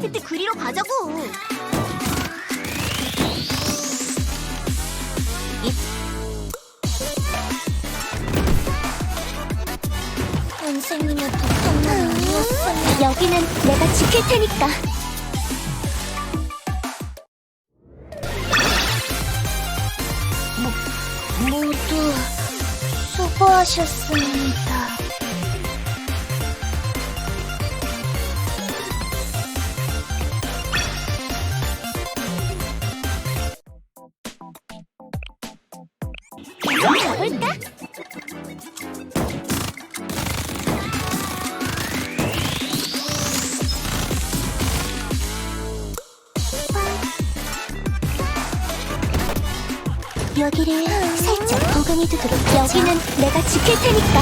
세트 그리러 가자고. 선생님의 부탁만 여기는 내가 지킬 테니까. 모두 수고하셨습니다. 볼까? 여기를 살짝 보강해 두도록 여기는 내가 지킬 테니까.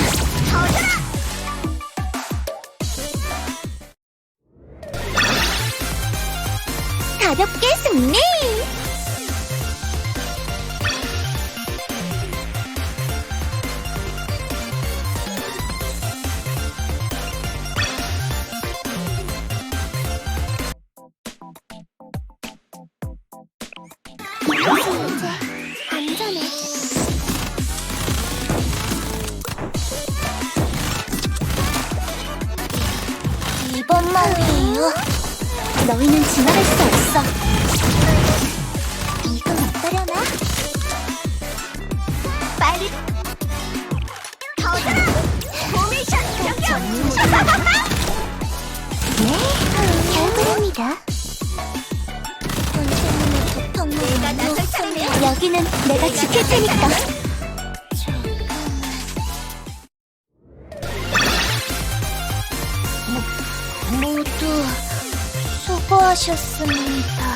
가볍게 승리! 이번만이에요. 너희는 지나갈 수 없어. 이건 어떠려나? 빨리. 더자! 포메이션 변경! 네, 결국입니다. 선생님의 차례네. 여기는 내가 지킬 테니까. 모두 수고하셨습니다.